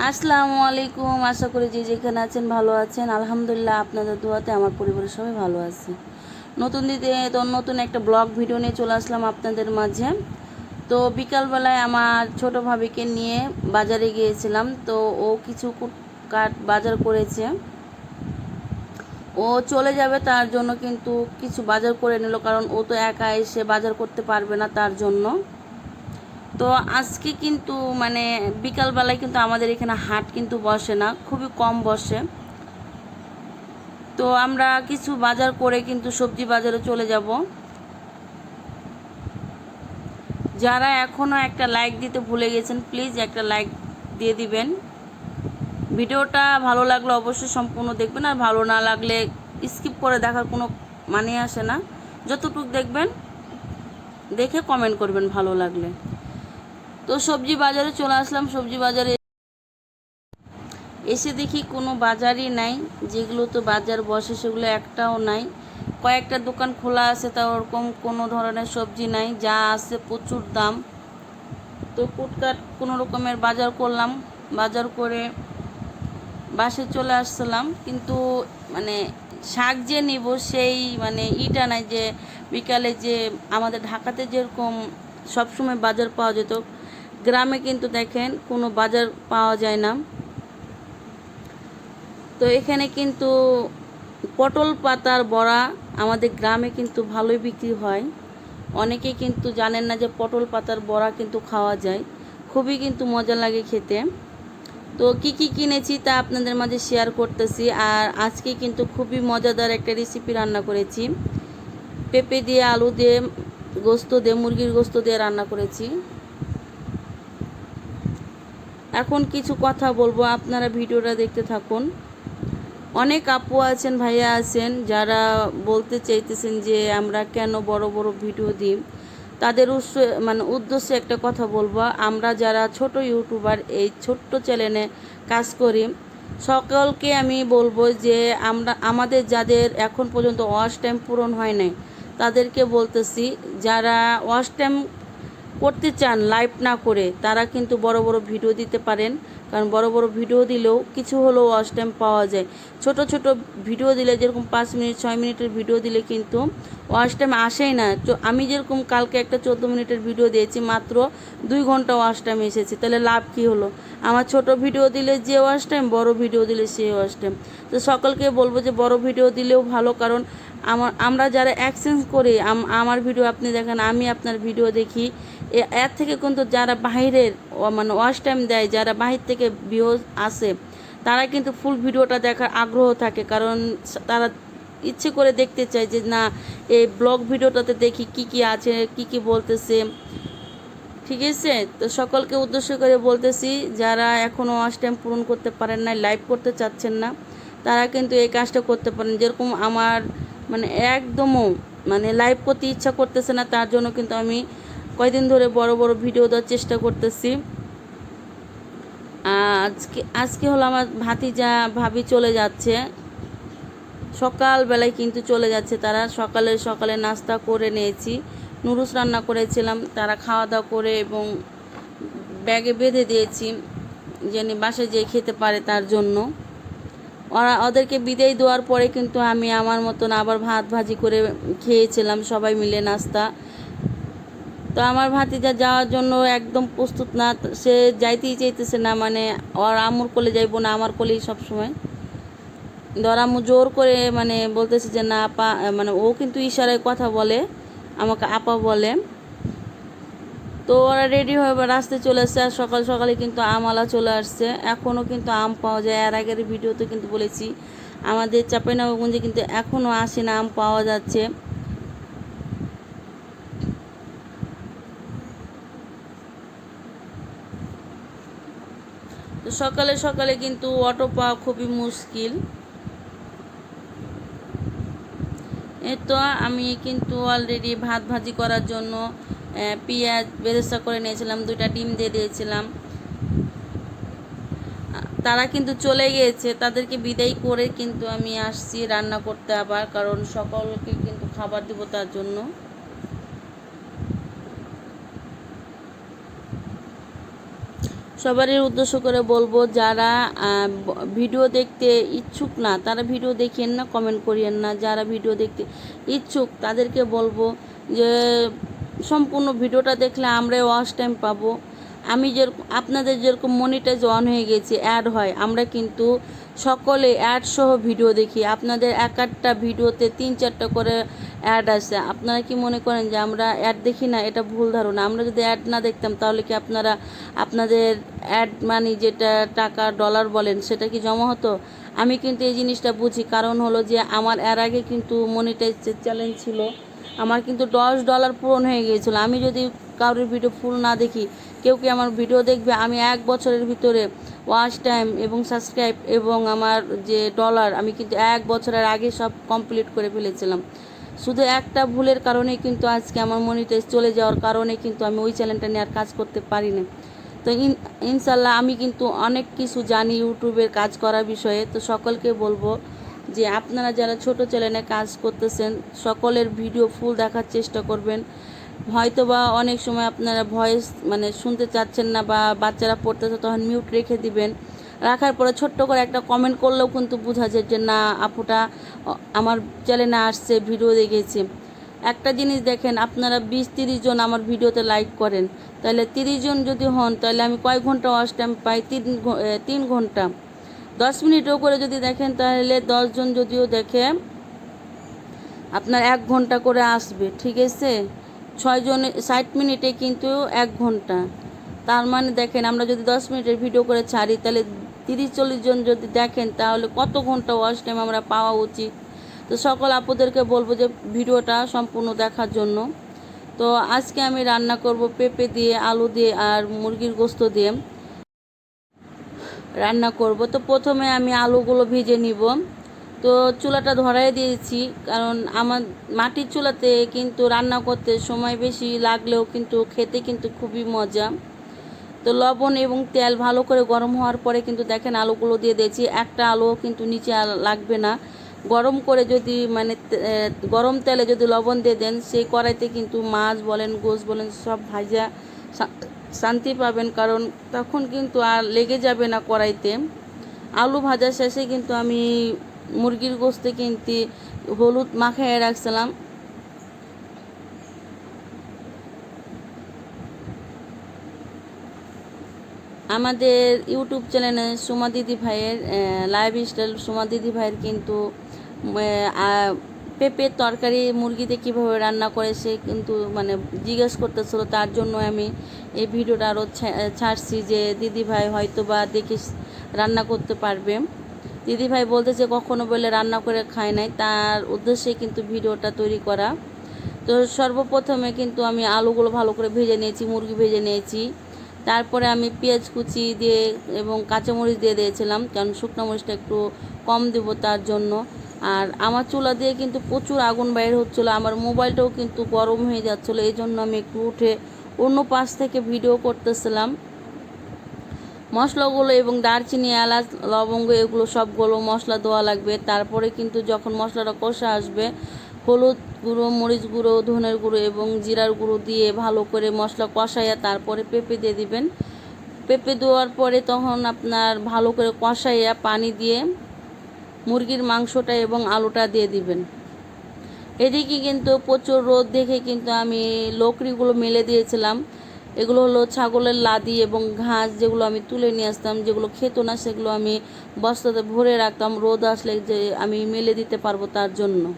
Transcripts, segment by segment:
আসসালামু আলাইকুম। আশা করি যে যেখানে আছেন ভালো আছেন। আলহামদুলিল্লাহ আপনাদের দোয়াতে আমার পরিবারের সবাই ভালো আছে। নতুন দিতে তো নতুন একটা ব্লগ ভিডিও নিয়ে চলে আসলাম আপনাদের মাঝে। তো বিকালবেলায় আমার ছোট ভাবিকে নিয়ে বাজারে গিয়েছিলাম। তো ও কিছু কাট বাজার করেছে। ও চলে যাবে তার জন্য কিন্তু কিছু বাজার করে নিল। কারণ ও তো একা এসে বাজার করতে পারবে না তার জন্য। তো আজকে কিন্তু মানে বিকালবেলায় কিন্তু আমাদের এখানে হাট কিন্তু বসে না, খুবই কম বসে। তো আমরা কিছু বাজার করে কিন্তু সবজি বাজারে চলে যাব। যারা এখনও একটা লাইক দিতে ভুলে গেছেন প্লিজ একটা লাইক দিয়ে দিবেন। ভিডিওটা ভালো লাগলে অবশ্যই সম্পূর্ণ দেখবেন, আর ভালো না লাগলে স্কিপ করে দেখার কোনো মানে আসে না। যতটুক দেখবেন, দেখে কমেন্ট করবেন ভালো লাগলে। তো সবজি বাজারে চলে আসলাম, সবজি বাজারে। এসে দেখি কোনো বাজারই নাই, যেগুলো তো বাজার বসে সেগুলো একটাও নাই। কয়েকটা দোকান খোলা আছে, তা ওরকম কোনো ধরনের সবজি নাই, যা আছে প্রচুর দাম। তো কুটকাট কোনো রকমের বাজার করলাম, বাজার করে বাসে চলে আসছিলাম কিন্তু মানে শাক যে নিব সেই মানে ইটা নাই যে বিকালে যে আমাদের ঢাকাতে যেরকম সবসময় বাজার পাওয়া যেত গ্রামে কিন্তু দেখেন কোনো বাজার পাওয়া যায় না। তো এখানে কিন্তু পটল পাতার বড়া আমাদের গ্রামে কিন্তু ভালোই বিক্রি হয়। অনেকে কিন্তু জানেন না যে পটল পাতার বড়া কিন্তু খাওয়া যায়। খুবই কিন্তু মজা লাগে খেতে। তো কি কি কিনেছি তা আপনাদের মাঝে শেয়ার করতেছি আর আজকে কিন্তু খুবই মজাদার একটা রেসিপি রান্না করেছি। পেঁপে দিয়ে, আলু দিয়ে, গোস্ত দিয়ে, মুরগির গোস্ত দিয়ে রান্না করেছি। এখন কিছু কথা বলব, আপনারা ভিডিওটা দেখতে থাকুন। অনেক আপু আছেন, ভাইয়া আছেন, যারা বলতে চাইতেছেন যে আমরা কেন বড় বড় ভিডিও দিই, তাদের উৎস মানে উদ্দেশ্যে একটা কথা বলব। আমরা যারা ছোট ইউটিউবার, এই ছোট্ট চ্যানেলে কাজ করি, সকলকে আমি বলব যে আমরা, আমাদের যাদের এখন পর্যন্ত ওয়াশ টাইম পূরণ হয় নাই, তাদেরকে বলতেছি, যারা ওয়াশ টাইম করতে চান লাইভ না করে, তারা কিন্তু বড় বড় ভিডিও দিতে পারেন। কারণ বড় বড় ভিডিও দিলেও কিছু হলেও ওয়াচ টাইম পাওয়া যায়। ছোট ছোট ভিডিও দিলে, যেরকম পাঁচ মিনিট, ছয় মিনিটের ভিডিও দিলে কিন্তু ওয়াচ টাইম আসেই না। তো আমি যেরকম কালকে একটা চোদ্দ মিনিটের ভিডিও দিয়েছি, মাত্র দুই ঘণ্টা ওয়াচ টাইম এসেছে। তাহলে লাভ কী হলো? আমার ছোট ভিডিও দিলে যে ওয়াচ টাইম বড় ভিডিও দিলে সে ওয়াচ টাইম তো সকলকে বলব যে, বড় ভিডিও দিলেও ভালো, কারণ আমার, আমরা যারা এক্সচেঞ্জ করি আমার ভিডিও আপনি দেখেন, আমি আপনার ভিডিও দেখি। এর থেকে কিন্তু যারা বাহিরের মানে ওয়াশ টাইম দেয়, যারা বাহির থেকে ভিউজ আসে, তারা কিন্তু ফুল ভিডিওটা দেখার আগ্রহ থাকে। কারণ তারা ইচ্ছে করে দেখতে চায় যে, না, এই ব্লগ ভিডিওটাতে দেখি কি কি আছে, কি কি বলতেছে। ঠিক আছে? তো সকলকে উদ্দেশ্য করে বলতেছি, যারা এখনও ওয়াশ টাইম পূরণ করতে পারেন না লাইভ করতে চাচ্ছেন না, তারা কিন্তু এই কাজটা করতে পারেন। যেরকম আমার মানে একদমও মানে লাইভ করতে ইচ্ছা করতেছে না, তার জন্য কিন্তু আমি কয়দিন ধরে বড় বড় ভিডিও দেওয়ার চেষ্টা করতেছি। আজকে আজকে হলো আমার ভাতিজা, ভাবি চলে যাচ্ছে। সকালবেলায় কিন্তু চলে যাচ্ছে তারা। সকালে সকালে নাস্তা করে নিয়েছি। নুডলস রান্না করেছিলাম, তারা খাওয়া দাওয়া করে এবং ব্যাগে বেঁধে দিয়েছি, যেন বাসে যেয়ে খেতে পারে তার জন্য। ওরা, ওদেরকে বিদায় দেওয়ার পরে কিন্তু আমি আমার মতন আবার ভাত ভাজি করে খেয়েছিলাম সবাই মিলে নাস্তা। তো আমার ভাতিজা যাওয়ার জন্য একদম প্রস্তুত না সে যাইতেই চাইতেছে না মানে ওর আমুর কোলে যাইবো না, আমার কোলেই সবসময়। ধর আম্মু জোর করে মানে বলতেছে যে, না, আপা মানে ও কিন্তু ইশারায় কথা বলে, আমাকে আপা বলে। তো ওরা রেডি হয়ে রাস্তায় চলে আসছে, আর সকাল সকালে কিন্তু আমওয়ালা চলে আসছে। এখনও কিন্তু আম পাওয়া যায়, এর আগের ভিডিওতে কিন্তু বলেছি, আমাদের চাপাইনবাবগঞ্জে কিন্তু এখনও আসে না, আম পাওয়া যাচ্ছে। তো সকালে সকালে কিন্তু অটো পাওয়া খুবই মুশকিল। তো আমি কিন্তু অলরেডি ভাত ভাজি করার জন্য পেঁয়াজ বেরেস্তা করে নিয়েছিলাম, দুইটা ডিম দিয়ে দিয়েছিলাম। তারা কিন্তু চলে গিয়েছে, তাদেরকে বিদায় করে কিন্তু আমি আসছি রান্না করতে আবার, কারণ সকলকে কিন্তু খাবার দেবো তার জন্য। সবারই উদ্দেশ্য করে বলব, যারা ভিডিও দেখতে ইচ্ছুক না, তারা ভিডিও দেখিয়েন না কমেন্ট করিয়েন না। যারা ভিডিও দেখতে ইচ্ছুক, তাদেরকে বলব যে, সম্পূর্ণ ভিডিওটা দেখলে আমরা ওয়াশ টাইম পাবো। আমি যেরকম, আপনাদের যেরকম মনিটাইজ অন হয়ে গেছে অ্যাড হয়, আমরা কিন্তু সকলে অ্যাড সহ ভিডিও দেখি। আপনাদের এক একটা ভিডিওতে তিন চারটা করে অ্যাড আসে আপনারা কি মনে করেন যে আমরা অ্যাড দেখি না? এটা ভুল ধারণা। আমরা যদি অ্যাড না দেখতাম, তাহলে কি আপনারা আপনাদের অ্যাড মানি যেটা টাকা ডলার বলেন, সেটা কি জমা হতো? আমি কিন্তু এই জিনিসটা বুঝি। কারণ হলো যে আমার এর আগে কিন্তু মনিটাইজ চ্যালেঞ্জ ছিল। আমার কিন্তু দশ ডলার পূরণ হয়ে গিয়েছিল। আমি যদি কারোর ভিডিও ফুল না দেখি। কেউ কি আমার ভিডিও দেখবে? আমি এক বছরের ভিতরে ওয়াচ টাইম এবং সাবস্ক্রাইব এবং আমার যে ডলার আমি কিন্তু এক বছরের আগে সব কমপ্লিট করে ফেলেছিলাম। শুধু একটা ভুলের কারণেই কিন্তু আজকে আমার মনিটাইজ চলে যাওয়ার কারণে কিন্তু আমি ওই চ্যানেলটা নিয়ে আর কাজ করতে পারি না তো ইন ইনশাল্লাহ আমি কিন্তু অনেক কিছু জানি ইউটিউবের কাজ করার বিষয়ে। তো সকলকে বলব যে আপনারা যারা ছোট চ্যানেলে কাজ করতেছেন, সকলের ভিডিও ফুল দেখার চেষ্টা করবেন। হয়তো বা অনেক সময় আপনারা ভয়েস মানে শুনতে চাচ্ছেন না বা বাচ্চারা পড়তেছে তখন মিউট রেখে দিবেন। রাখার পরে ছোট্ট করে একটা কমেন্ট করলেও কিন্তু বোঝা যায় যে, না, আপুটা আমার চ্যানেলে আসছে ভিডিও দেখেছে। একটা জিনিস দেখেন, আপনারা বিশ তিরিশ জন আমার ভিডিওতে লাইক করেন। তাহলে তিরিশ জন যদি হন, তাহলে আমি কয় ঘণ্টা ওয়াচ টাইম পাই? তিন তিন ঘণ্টা। দশ মিনিটও করে যদি দেখেন, তাহলে দশজন যদিও দেখে, আপনার এক ঘণ্টা করে আসবে। ঠিক আছে? ছয়জন ষাট মিনিটে কিন্তু এক ঘণ্টা। তার মানে দেখেন, আমরা যদি দশ মিনিটের ভিডিও করে ছাড়ি, তাহলে তিরিশ, চল্লিশ জন যদি দেখেন, তাহলে কত ঘণ্টা ওয়াচ টাইম আমরা পাওয়া উচিত? তো সকল আপুদেরকে বলব যে ভিডিওটা সম্পূর্ণ দেখার জন্য। তো আজকে আমি রান্না করব পেঁপে দিয়ে, আলু দিয়ে আর মুরগির গোস্ত দিয়ে। রান্না করব। তো প্রথমে আমি আলুগুলো ভেজে নিব। তো চুলাটা ধরাই দিয়েছি, কারণ আমার মাটির চুলাতে কিন্তু রান্না করতে সময় বেশি লাগলেও কিন্তু খেতে কিন্তু খুবই মজা। তো লবণ এবং তেল ভালো করে গরম হওয়ার পরে কিন্তু দেখেন আলুগুলো দিয়ে দিয়েছি, একটা আলু কিন্তু নিচে লাগবে না। গরম করে যদি মানে গরম তেলে যদি লবণ দিয়ে দেন, সেই কড়াইতে কিন্তু মাছ বলেন গোস বলেন, সব ভাজা শান্তি পাবেন, কারণ তখন কিন্তু আর লেগে যাবে না কড়াইতে। আলু ভাজা শেষে কিন্তু আমি মুরগির গোস্তে কিন্তু, হলুদ মাখায় রাখছিলাম। আমাদের ইউটিউব চ্যানেলে সোমা দিদি ভাইয়ের লাইভ স্টাইল সোমা দিদি ভাইয়ের কিন্তু পেঁপের তরকারি মুরগিতে কীভাবে রান্না করে সে কিন্তু মানে জিজ্ঞেস করতেছিল, তার জন্য আমি এই ভিডিওটা আরও ছাড়ছি যে দিদি ভাই হয়তো বা দেখে রান্না করতে পারবে। দিদি ভাই বলতেছে কখনো বলে রান্না করে খায় নাই, তার উদ্দেশ্যে কিন্তু ভিডিওটা তৈরি করা। তো সর্বপ্রথমে কিন্তু আমি আলুগুলো ভালো করে ভেজে নিয়েছি, মুরগি ভেজে নিয়েছি। তারপরে আমি পেঁয়াজ কুচি দিয়ে এবং কাঁচামরিচ দিয়ে দিয়েছিলাম, কারণ শুকনো মরিচটা একটু কম দেব তার জন্য। আর আমার চুলা দিয়ে কিন্তু প্রচুর আগুন বাইর হচ্ছিল, আমার মোবাইলটাও কিন্তু গরম হয়ে যাচ্ছিল, এই জন্য আমি একটু উঠে অন্য পাশ থেকে ভিডিও করতেছিলাম। মশলাগুলো এবং দারচিনি, এলাচ, লবঙ্গ, এগুলো সবগুলো মশলা দেওয়া লাগবে। তারপরে কিন্তু যখন মশলাটা কষা আসবে, হলুদ গুঁড়ো, মরিচ গুঁড়ো, ধনের গুঁড়ো এবং জিরার গুঁড়ো দিয়ে ভালো করে মশলা কষাইয়া তারপরে পেঁপে দিয়ে দিবেন। পেঁপে দেওয়ার পরে তখন আপনার ভালো করে কষাইয়া পানি দিয়ে মুরগির মাংসটা এবং আলুটা দিয়ে দিবেন। এদিকে কিন্তু প্রচুর রোদ দেখে কিন্তু আমি লকড়িগুলো মেলে দিয়েছিলাম। এগুলো হলো ছাগলের লাদি এবং ঘাস যেগুলো আমি তুলে নিয়ে আসতাম, যেগুলো খেত না, সেগুলো আমি বস্তাতে ভরে রাখতাম। রোদ আসলে যে আমি মেলে দিতে পারব তার জন্য।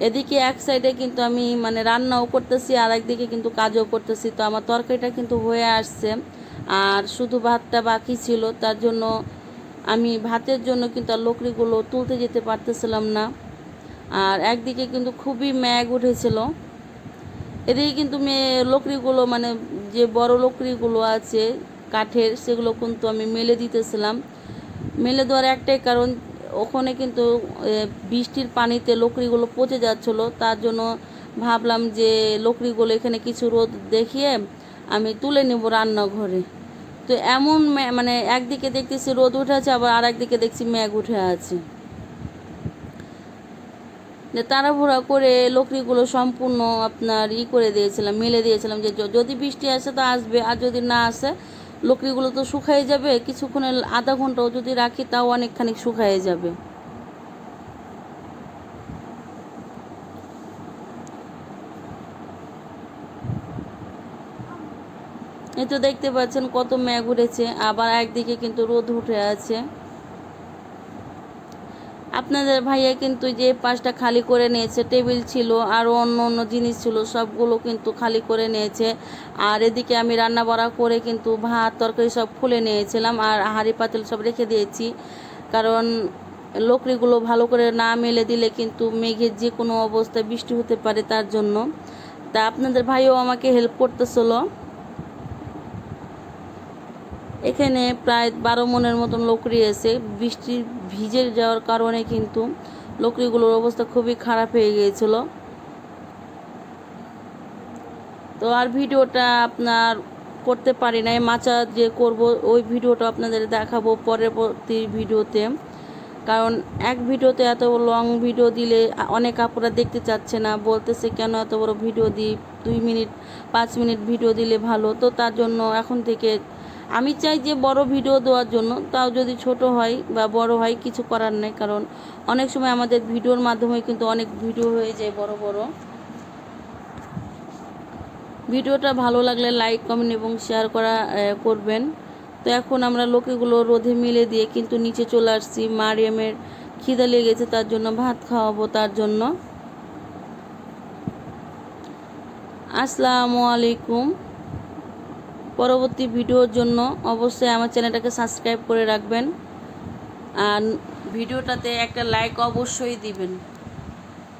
এদিকে এক সাইডে কিন্তু আমি মানে রান্নাও করতেছি আর একদিকে কিন্তু কাজও করতেছি। তো আমার তরকারিটা কিন্তু হয়ে আসছে। আর শুধু ভাতটা বাকি ছিল, তার জন্য আমি ভাতের জন্য কিন্তু আর লকড়িগুলো তুলতে যেতে পারতেছিলাম না। আর একদিকে কিন্তু খুবই ম্যাগ উঠেছিল। এদিকে কিন্তু মেয়ে লকড়িগুলো মানে যে বড় লকড়িগুলো আছে, কাঠের, সেগুলো কিন্তু আমি মেলে দিতেছিলাম। মেলে দেওয়ার একটাই কারণ, ওখানে কিন্তু বৃষ্টির পানিতে লকড়িগুলো পচে যাচ্ছিল। তার জন্য ভাবলাম যে লকড়িগুলো এখানে কিছু রোদ দেখিয়ে আমি তুলে নেব রান্নাঘরে। তো এমন মানে একদিকে দেখতেছি রোদ উঠে আছে আবার আর একদিকে দেখছি ম্যাগ উঠে আছে। তাড়াহুড়া করে লকড়িগুলো সম্পূর্ণ আপনার ই করে দিয়েছিলাম, মেলে দিয়েছিলাম যে যদি বৃষ্টি আসে তো আসবে, আর যদি না আসে, লকড়িগুলো তো শুকাই যাবে, কিছুক্ষণে আধা ঘন্টাও যদি রাখি তাও অনেকখানি শুকাই যাবে। এই তো দেখতে পাচ্ছেন কত মেঘ উঠেছে, আবার একদিকে কিন্তু রোদ উঠে আছে। আপনাদের ভাইয়া কিন্তু যে পাশটা খালি করে নিয়েছে, টেবিল ছিল, আর অন্য অন্য জিনিস ছিল, সবগুলো কিন্তু খালি করে নিয়েছে। আর এদিকে আমি রান্না বাড়া করে কিন্তু ভাত, তরকারি সব খুলে নিয়েছিলাম আর হাঁড়ি পাতিল সব রেখে দিয়েছি। কারণ লকড়িগুলো ভালো করে না মেলে দিলে কিন্তু মেঘের যে কোনো অবস্থায় বৃষ্টি হতে পারে তার জন্য। তা আপনাদের ভাইও আমাকে হেল্প করতেছিল। এখানে প্রায় বারো মনের মতন লকড়ি এসে বৃষ্টি ভিজে যাওয়ার কারণে কিন্তু লকড়িগুলোর অবস্থা খুবই খারাপ হয়ে গিয়েছিল। তো আর ভিডিওটা আপনার করতে পারি নাই, মাচা যে করব ওই ভিডিওটা আপনাদের দেখাবো পরবর্তী ভিডিওতে। কারণ এক ভিডিওতে এত লং ভিডিও দিলে অনেক আপুরা দেখতে চাচ্ছে না, বলতেছে কেন এত বড় ভিডিও দিই, দুই মিনিট, পাঁচ মিনিট ভিডিও দিলে ভালো। তো তার জন্য এখন থেকে আমি চাই যে বড় ভিডিও দেওয়ার জন্য। তাও যদি ছোট হয় বা বড় হয়, কিছু করার নেই। কারণ অনেক সময় আমাদের ভিডিওর মাধ্যমে কিন্তু অনেক ভিডিও হয়ে যায় বড় বড়। ভিডিওটা ভালো লাগলে লাইক, কমেন্ট এবং শেয়ার করা করবেন। তো এখন আমরা লোকেগুলো রোদে মিলে দিয়ে কিন্তু নিচে চলে আসছি। মারিয়ামের খিদা লেগেছে, তার জন্য ভাত খাওয়াবো তার জন্য। আসসালামু আলাইকুম। পরবর্তী ভিডিওর জন্য অবশ্যই আমার চ্যানেলটাকে সাবস্ক্রাইব করে রাখবেন। আর ভিডিওটাতে একটা লাইক অবশ্যই দিবেন।